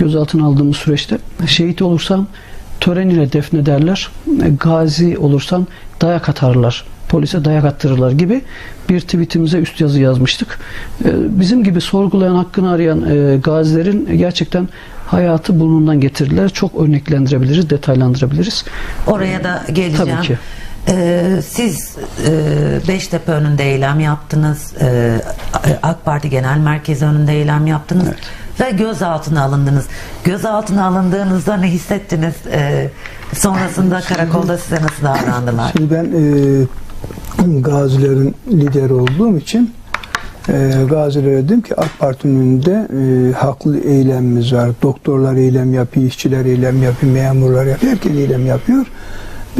gözaltına aldığımız süreçte şehit olursan tören ile defnederler, gazi olursan dayak atarlar, polise dayak attırırlar gibi bir tweetimize üst yazı yazmıştık. Ee, Bizim gibi sorgulayan, hakkını arayan e, gazilerin gerçekten hayatı burnundan getirdiler. Çok örneklendirebiliriz, detaylandırabiliriz. Oraya da geleceğim. Tabii ki. Ee, siz e, Beştepe önünde eylem yaptınız. Ee, AK Parti Genel Merkezi önünde eylem yaptınız. Ve gözaltına alındınız. Gözaltına alındığınızda ne hissettiniz? Ee, sonrasında karakolda size nasıl davrandılar? Şimdi ben e, gazilerin lideri olduğum için e, gazilere dedim ki AK Parti'nin önünde e, haklı eylemimiz var. Doktorlar eylem yapıyor, işçiler eylem yapıyor, memurlar yapıyor, herkes eylem yapıyor.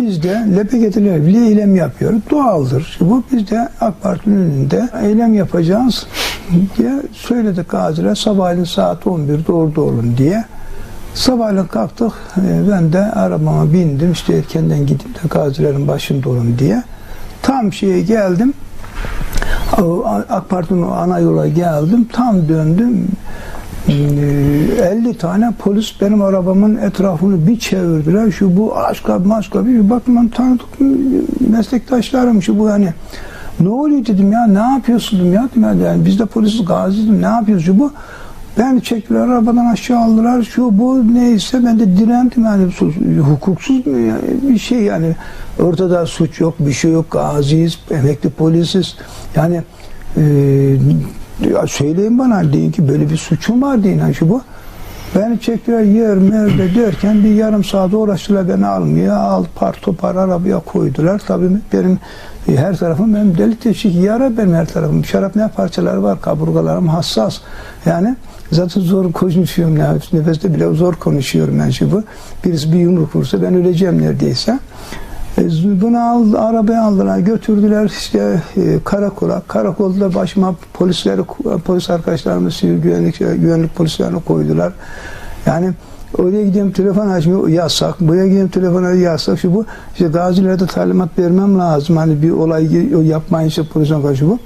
Biz de LPG'liler bile eylem yapıyor. Doğaldır. Bu biz de AK Parti'nin önünde eylem yapacağız diye söyledik gaziler. Sabahleyin saat 11'de orada olun diye. Sabahleyin kalktık. e, Ben de arabama bindim. İşte erkenden gidip de gazilerin başında olun diye. Tam şeye geldim. AK Parti'nin ana yola geldim. Tam döndüm. Ee, 50 tane polis benim arabamın etrafını bir çevirdiler. Şu bu aşka maşka bir ben tanıdık meslektaşlarım şu bu hani ne oluyor dedim ya ne yapıyorsun dedim ya, dedim ya yani biz de polisiz gazi ne yapıyoruz şu bu? Ben çektiler arabadan aşağı aldılar. Şu bu neyse ben de direndim yani. Su- hukuksuz yani bir şey yani. Ortada suç yok bir şey yok. Gaziyiz emekli polisiz. Yani e, ya söyleyin bana deyin ki böyle bir suçum var deyin ha şu bu Beni çektiler yer merde derken bir yarım saat uğraştılar beni almaya. Al par topar arabaya koydular. Tabii benim e, her tarafım benim delik deşik yara benim her tarafım. Şarap ne parçaları var kaburgalarım hassas. Yani zaten zor konuşuyorum. ya. Nefeste bile zor konuşuyorum ben bu. Birisi bir yumruk vursa ben öleceğim neredeyse. E, Bunu aldı, arabaya aldılar, götürdüler işte e, karakola. Karakolda başıma polisleri, polis arkadaşlarımız, sivil güvenlik, güvenlik polislerini koydular. Yani oraya gideyim telefon açmıyor yasak. Buraya gideyim telefon yasak. Şu bu. İşte gazilere de talimat vermem lazım. Hani bir olay yapmayın işte polisten karşı bu.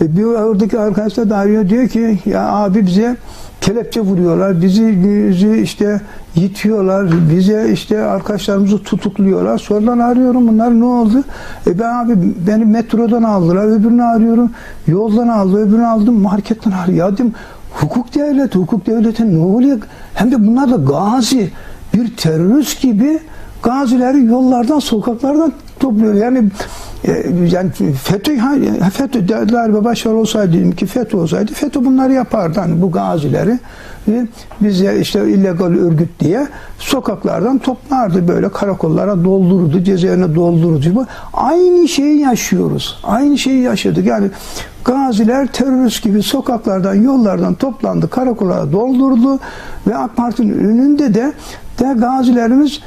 E, bir oradaki arkadaşlar da arıyor diyor ki ya abi bize kelepçe vuruyorlar. Bizi, bizi işte yitiyorlar. Bize işte arkadaşlarımızı tutukluyorlar. Sonradan arıyorum bunlar ne oldu? E ben abi beni metrodan aldılar. Öbürünü arıyorum. Yoldan aldı. Öbürünü aldım. Marketten arıyor. Dedim hukuk devleti, hukuk devleti ne oluyor? Hem de bunlar da gazi. Bir terörist gibi gazileri yollardan, sokaklardan topluyor. Yani e, yani FETÖ, FETÖ darbe başarılı olsaydı diyelim ki FETÖ olsaydı FETÖ bunları yapardı. Hani bu gazileri e, bize işte illegal örgüt diye sokaklardan toplardı böyle karakollara doldururdu, cezaevine doldururdu. Bu aynı şeyi yaşıyoruz. Aynı şeyi yaşadık. Yani gaziler terörist gibi sokaklardan, yollardan toplandı, karakollara doldurdu ve AK Parti'nin önünde de de gazilerimiz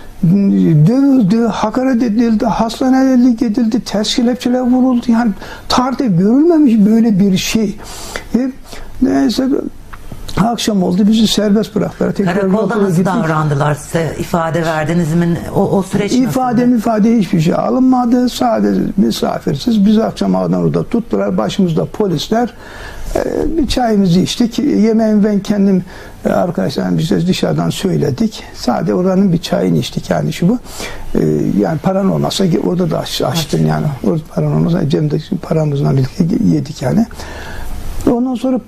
dövüldü, hakaret edildi, hastanelik edildi, ters kelepçeler vuruldu. Yani tarihte görülmemiş böyle bir şey. E, neyse akşam oldu bizi serbest bıraktılar. Tekrar Karakolda nasıl gittik. davrandılar size? ifade verdiniz mi? O, o süreç nasıl? İfade ifade hiçbir şey alınmadı. Sadece misafirsiz. Biz akşam oradan orada tuttular. Başımızda polisler. Ee, bir çayımızı içtik. Yemeğimi ben kendim e, arkadaşlarım biz dışarıdan söyledik. Sadece oranın bir çayını içtik yani şu bu. Ee, yani paran olmasa orada da aç, açtın yani. Orada paran olmasa cemde paramızla birlikte yedik yani. Ondan sonra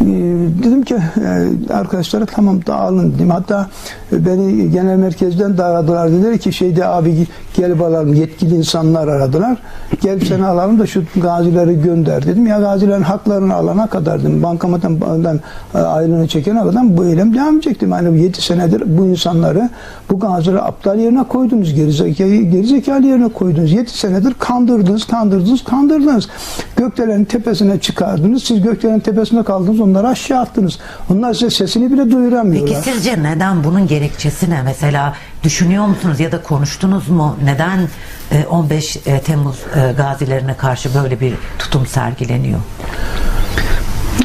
dedim ki e, arkadaşlara tamam dağılın dedim. Hatta e, beni genel merkezden de aradılar. Dediler ki şeyde abi gel alalım yetkili insanlar aradılar. Gel seni alalım da şu gazileri gönder dedim. Ya gazilerin haklarını alana kadar dedim. Bankamattan e, ayrılığını çekene kadar bu eylem devam edecektim. Yani 7 senedir bu insanları bu gazileri aptal yerine koydunuz. Gerizekalı, gerizekalı yerine koydunuz. 7 senedir kandırdınız, kandırdınız, kandırdınız. Gökdelenin tepesine çıkardınız. Siz gökdelenin tepesinde kaldınız. Onları aşağı attınız. Onlar size sesini bile duyuramıyorlar. Peki sizce neden bunun gerekçesi ne? Mesela düşünüyor musunuz ya da konuştunuz mu? Neden e, 15 e, Temmuz e, gazilerine karşı böyle bir tutum sergileniyor?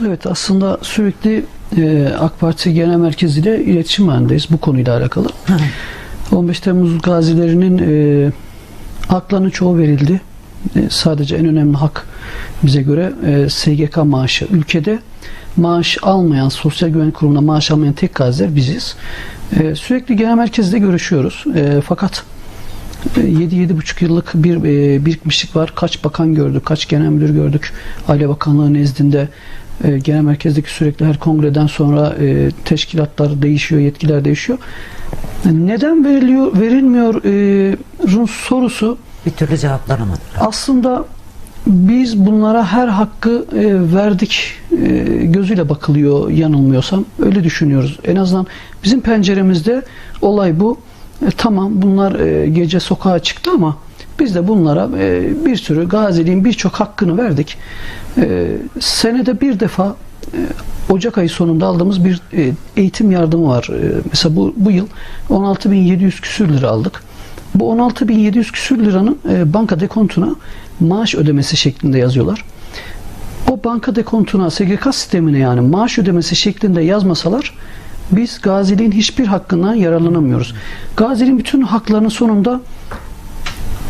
Evet aslında sürekli e, AK Parti Genel Merkezi ile iletişim halindeyiz bu konuyla alakalı. 15 Temmuz gazilerinin e, haklarının çoğu verildi. E, sadece en önemli hak bize göre e, SGK maaşı. Ülkede maaş almayan, sosyal güvenlik kurumunda maaş almayan tek gaziler biziz. E, sürekli genel merkezde görüşüyoruz. E, fakat 7-7,5 yıllık bir e, birikmişlik var. Kaç bakan gördük, kaç genel müdür gördük. Aile Bakanlığı nezdinde e, genel merkezdeki sürekli her kongreden sonra e, teşkilatlar değişiyor, yetkiler değişiyor. Neden veriliyor, verilmiyor e, sorusu Bir türlü cevaplanamadı. aslında biz bunlara her hakkı e, verdik e, gözüyle bakılıyor yanılmıyorsam. Öyle düşünüyoruz. En azından bizim penceremizde olay bu. E, tamam bunlar e, gece sokağa çıktı ama biz de bunlara e, bir sürü gaziliğin birçok hakkını verdik. E, senede bir defa e, Ocak ayı sonunda aldığımız bir e, eğitim yardımı var. E, mesela bu, bu yıl 16.700 küsür lira aldık. Bu 16.700 küsür liranın e, banka dekontuna maaş ödemesi şeklinde yazıyorlar. O banka dekontuna SGK sistemine yani maaş ödemesi şeklinde yazmasalar biz gaziliğin hiçbir hakkından yararlanamıyoruz. Gaziliğin bütün haklarının sonunda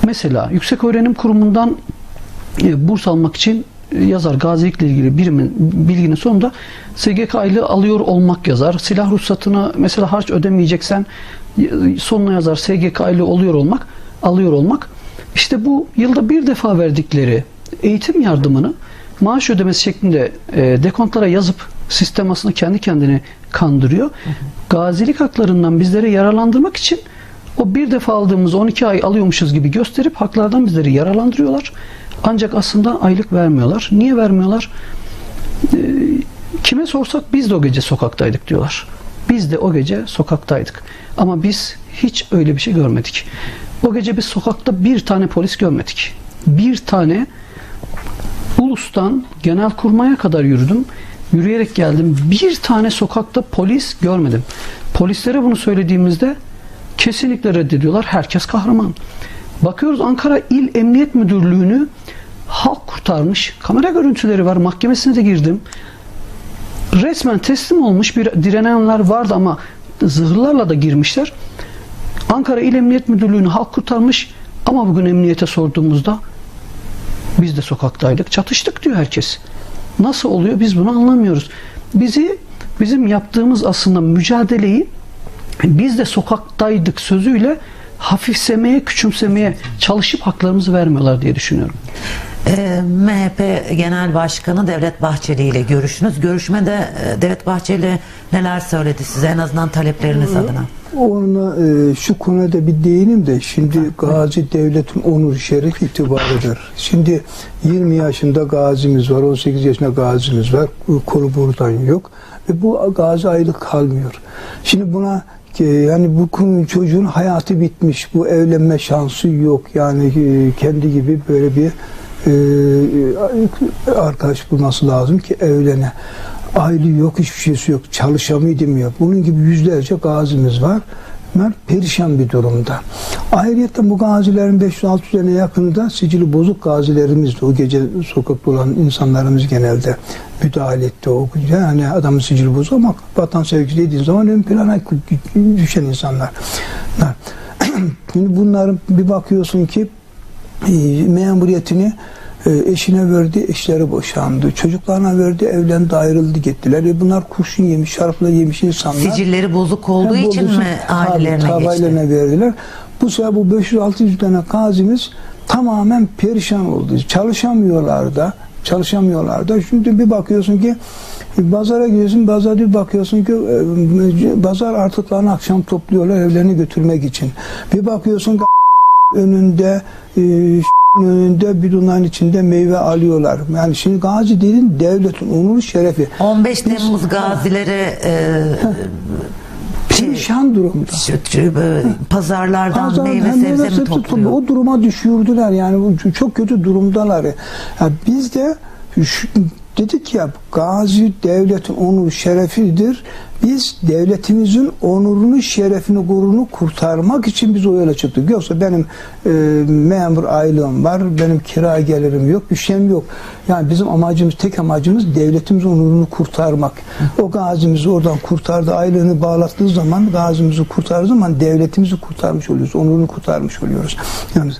mesela Yüksek Öğrenim Kurumu'ndan e, burs almak için yazar gazilikle ilgili birimin bilginin sonunda SGK aylığı alıyor olmak yazar. Silah ruhsatına mesela harç ödemeyeceksen sonuna yazar SGK aylığı oluyor olmak, alıyor olmak. İşte bu yılda bir defa verdikleri eğitim yardımını maaş ödemesi şeklinde e, dekontlara yazıp sistem aslında kendi kendini kandırıyor. Gazilik haklarından bizleri yararlandırmak için o bir defa aldığımız 12 ay alıyormuşuz gibi gösterip haklardan bizleri yararlandırıyorlar. Ancak aslında aylık vermiyorlar. Niye vermiyorlar? Ee, kime sorsak biz de o gece sokaktaydık diyorlar. Biz de o gece sokaktaydık. Ama biz hiç öyle bir şey görmedik. O gece biz sokakta bir tane polis görmedik. Bir tane Ulus'tan Genelkurmay'a kadar yürüdüm. Yürüyerek geldim. Bir tane sokakta polis görmedim. Polislere bunu söylediğimizde kesinlikle reddediyorlar. Herkes kahraman. Bakıyoruz Ankara İl Emniyet Müdürlüğü'nü halk kurtarmış. Kamera görüntüleri var. Mahkemesine de girdim. Resmen teslim olmuş bir direnenler vardı ama zırhlarla da girmişler. Ankara İl Emniyet Müdürlüğü'nü halk kurtarmış ama bugün emniyete sorduğumuzda biz de sokaktaydık. Çatıştık diyor herkes. Nasıl oluyor biz bunu anlamıyoruz. Bizi bizim yaptığımız aslında mücadeleyi biz de sokaktaydık sözüyle hafifsemeye, küçümsemeye çalışıp haklarımızı vermiyorlar diye düşünüyorum. Ee, MHP Genel Başkanı Devlet Bahçeli ile görüşünüz. Görüşmede e, Devlet Bahçeli neler söyledi size en azından talepleriniz adına? Ona e, şu konuda bir değinim de şimdi gazi devletin onur şeref itibarıdır. Şimdi 20 yaşında gazimiz var, 18 yaşında gazimiz var. Kolu buradan yok. Ve bu gazi aylık kalmıyor. Şimdi buna e, yani bu çocuğun hayatı bitmiş. Bu evlenme şansı yok. Yani e, kendi gibi böyle bir e, arkadaş bulması lazım ki evlene. Aile yok, hiçbir şeysi yok. Çalışamıyor demiyor. Bunun gibi yüzlerce gazimiz var. Bunlar perişan bir durumda. Ayrıca bu gazilerin 500-600'lerine yakını da sicili bozuk gazilerimizdi. O gece sokakta olan insanlarımız genelde müdahale etti. O. Yani adamın sicili bozuk ama vatan sevgisi dediğin zaman ön plana düşen insanlar. Şimdi bunların bir bakıyorsun ki memuriyetini e, eşine verdi, eşleri boşandı. Çocuklarına verdi, evlendi, ayrıldı gittiler. E bunlar kurşun yemiş, şarapla yemiş insanlar. Sicilleri bozuk olduğu Hem için mi ailelerine tabii, geçti? ailelerine verdiler. Bu sefer bu 500-600 tane gazimiz tamamen perişan oldu. Çalışamıyorlar da. Çalışamıyorlar da. Şimdi bir bakıyorsun ki pazara gidiyorsun, pazarda bir bakıyorsun ki e, pazar artıklarını akşam topluyorlar evlerini götürmek için. Bir bakıyorsun ki önünde e, önünde bidonların içinde meyve alıyorlar. Yani şimdi gazi dedin devletin onuru şerefi. 15 Temmuz gazileri e, şey, Perişan durumda. e, pazarlardan Pazar- meyve sebze mi topluyor? O duruma düşürdüler yani çok kötü durumdalar. Ya biz de şu- dedik ya gazi devletin onur şerefidir. Biz devletimizin onurunu, şerefini, gururunu kurtarmak için biz o yola çıktık. Yoksa benim e, memur aylığım var, benim kira gelirim yok, bir şeyim yok. Yani bizim amacımız, tek amacımız devletimizin onurunu kurtarmak. O gazimizi oradan kurtardı, aylığını bağlattığı zaman, gazimizi kurtardığı zaman devletimizi kurtarmış oluyoruz, onurunu kurtarmış oluyoruz. Yani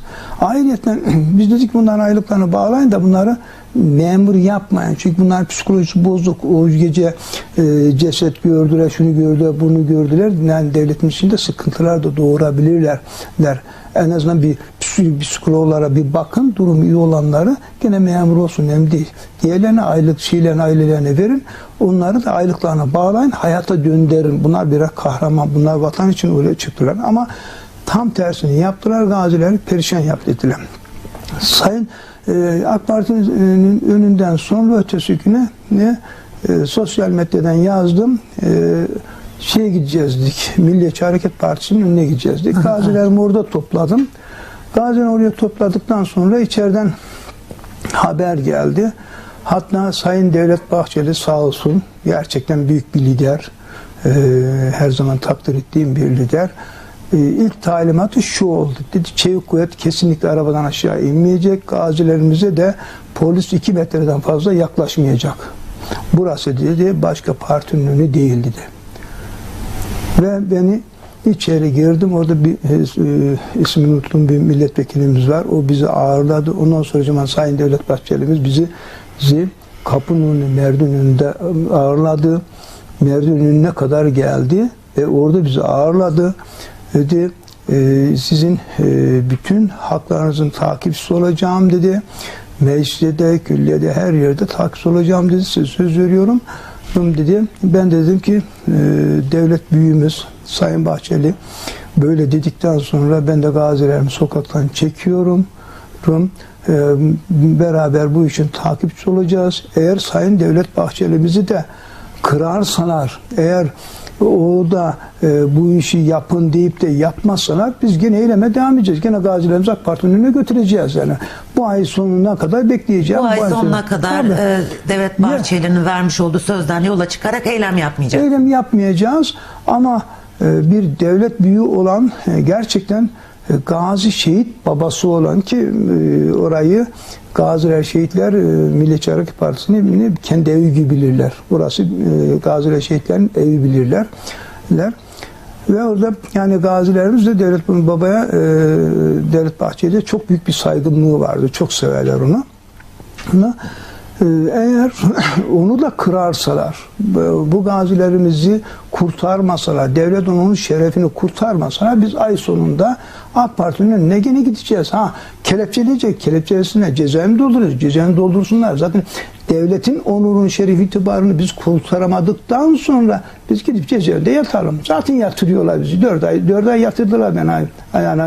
ayrıca biz dedik bunların aylıklarını bağlayın da bunları memur yapmayın. Çünkü bunlar psikolojisi bozuk. O gece e, ceset gördüler, şunu gördüler, bunu gördüler. Yani devletin içinde sıkıntılar da doğurabilirler. Der. En azından bir psik- psikologlara bir bakın. Durumu iyi olanları gene memur olsun önemli değil. Diğerlerine aylık şeylerini ailelerine verin. Onları da aylıklarına bağlayın. Hayata döndürün. Bunlar birer kahraman. Bunlar vatan için öyle çıktılar. Ama tam tersini yaptılar. Gazileri perişan yaptı dediler. Sayın e, AK Parti'nin önünden sonra ötesi güne ne e, sosyal medyadan yazdım. E, şeye gideceğiz dedik. Milliyetçi Hareket Partisi'nin önüne gideceğiz dedik. Gazilerimi orada topladım. Gazileri oraya topladıktan sonra içeriden haber geldi. Hatta Sayın Devlet Bahçeli sağ olsun gerçekten büyük bir lider. E, her zaman takdir ettiğim bir lider. E, ilk talimatı şu oldu. Dedi çevik kuvvet kesinlikle arabadan aşağı inmeyecek. Gazilerimize de polis 2 metreden fazla yaklaşmayacak. Burası dedi başka partinin önü değil dedi. Ve beni içeri girdim. Orada bir e, ismini unuttuğum bir milletvekilimiz var. O bizi ağırladı. Ondan sonra zaman Sayın Devlet Bahçeli'miz bizi, bizi kapının önünde, merdivin önünde ağırladı. Merdivin önüne kadar geldi ve orada bizi ağırladı. Dedi e, sizin e, bütün haklarınızın takipçisi olacağım dedi. Mecliste de, külliyede her yerde takipçisi olacağım dedi. Size söz veriyorum. Dedi. Ben de dedim ki e, devlet büyüğümüz Sayın Bahçeli böyle dedikten sonra ben de gazilerimi sokaktan çekiyorum. Rum, e, beraber bu işin takipçisi olacağız. Eğer Sayın Devlet Bahçeli'mizi de kırarsalar, eğer o da e, bu işi yapın deyip de yapmazsalar biz gene eyleme devam edeceğiz. Gene gazilerimizi AK Parti'nin önüne götüreceğiz yani. Bu ay sonuna kadar bekleyeceğim. Bu ay sonuna sonuna- kadar e, Devlet Bahçeli'nin vermiş olduğu sözden yola çıkarak eylem yapmayacak. Eylem yapmayacağız ama e, bir devlet büyüğü olan e, gerçekten gazi şehit babası olan ki e, orayı gaziler şehitler e, Milliyetçi Hareket Partisi'ni kendi evi gibi bilirler. Burası e, gaziler şehitlerin evi bilirler. Ve orada yani gazilerimiz de Devlet Baba'ya e, Devlet Bahçeli'ye çok büyük bir saygınlığı vardı. Çok severler onu. Ama e, eğer onu da kırarsalar, bu gazilerimizi kurtarmasalar, devlet onun şerefini kurtarmasalar biz ay sonunda AK Parti'nin önüne gene gideceğiz. Ha kelepçeleyecek, kelepçelesine cezaevini dolduracağız. Cezaevini doldursunlar. Zaten devletin onurun, şerif itibarını biz kurtaramadıktan sonra biz gidip cezaevinde yatalım. Zaten yatırıyorlar bizi. Dört ay, dört ay yatırdılar beni. Yani,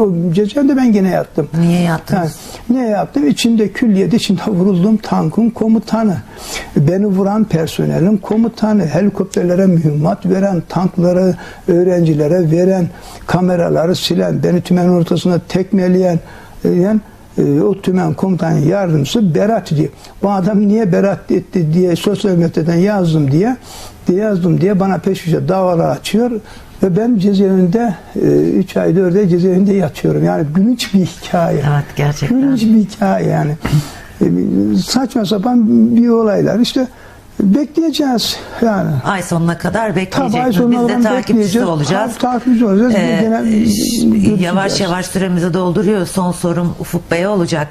o cezaevinde ben gene yattım. Niye yattınız? Ha, ne yaptım? İçinde külliyede içinde vurulduğum tankın komutanı. Beni vuran personelin komutanı. Helikopterlere mühimmat veren, tankları öğrencilere veren, kameraları silen, beni tümen ortasında tekmeleyen, e, yani, e, o tümen komutanın yardımcısı Berat diye. Bu adam niye Berat etti diye sosyal medyadan yazdım diye, diye yazdım diye bana peş peşe davalar açıyor. Ve ben cezaevinde 3 ay 4 ay cezaevinde yatıyorum. Yani gülünç bir hikaye. Evet, gerçekten. Gülünç bir hikaye yani. E, Saçma sapan bir olaylar. İşte bekleyeceğiz yani. Ay sonuna kadar Tabii bekleyecek. Biz sonuna de kadar takipçisi olacağız. Ta- Takipçisi olacağız. Ee, Gene ş- görüşeceğiz. yavaş yavaş süremizi dolduruyor. Son sorum Ufuk Bey'e olacak.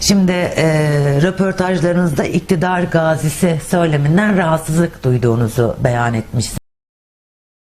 Şimdi e, röportajlarınızda iktidar gazisi söyleminden rahatsızlık duyduğunuzu beyan etmişsiniz.